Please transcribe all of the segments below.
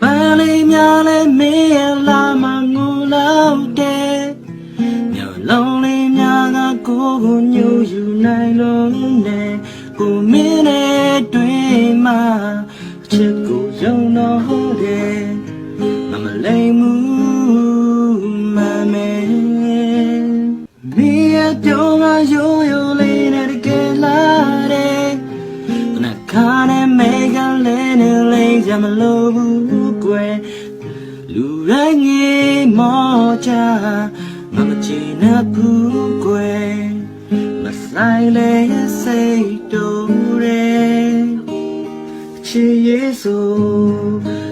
ပန်းလေးများလဲမေးရလာမငိုလောက်တဲ့မျိုးလုံးလေးများကကိုယ်ကိုညှို့ယူနိုင်လုံးနဲ့ကိုမင်းနဲ့တွေ့မှအချစ်ကိုယုံတော့တယ်မမလိမ်မှုမမဲမင်းရဲ့ပြောင်းကရိုးရိုးလေးနဲ့တကယ်လာတယ်နှခါနဲ့မေကလည်းနဲ့လိမ့်ကြမလို့ဘူး ကွယ်လူရိုင်းငေးမောချငါမချင်နဲ့ဘူးကွယ်မဆိုင်လေစိတ်တူတယ်ချစ်ရဲ့ဆို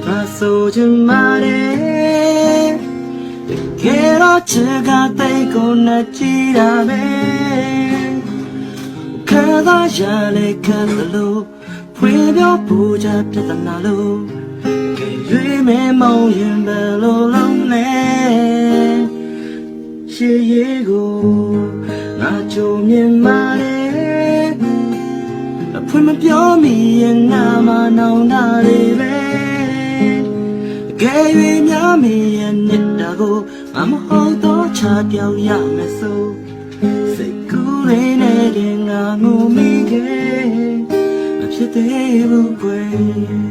ငါဆိုချင်ပါတယ်တကယ်တော့ချစ်ကတိတ်ကိုနဲ့ကြည့်တာပဲခံစားရလေခံသလိုဖွေပြောပူချပြဿနာလို့ကြွေရွေး မဲမောင်ရင်ဘယ်လိုလုံးလဲရှေးရီကိုငါကြုံမြင်မာလေအဖွင့်မပြောမိရင်ငါမနောင်တာတွေပဲအကယ်၍များမိရဲ့နှစ်တာကိုငါမဟုတ်တော့ချပြောင်းရမယ်ဆိုစိတ်ကူးလေးနဲ့တင်ငါငိုမိခဲ့မဖြစ်သေးဘူးကွယ်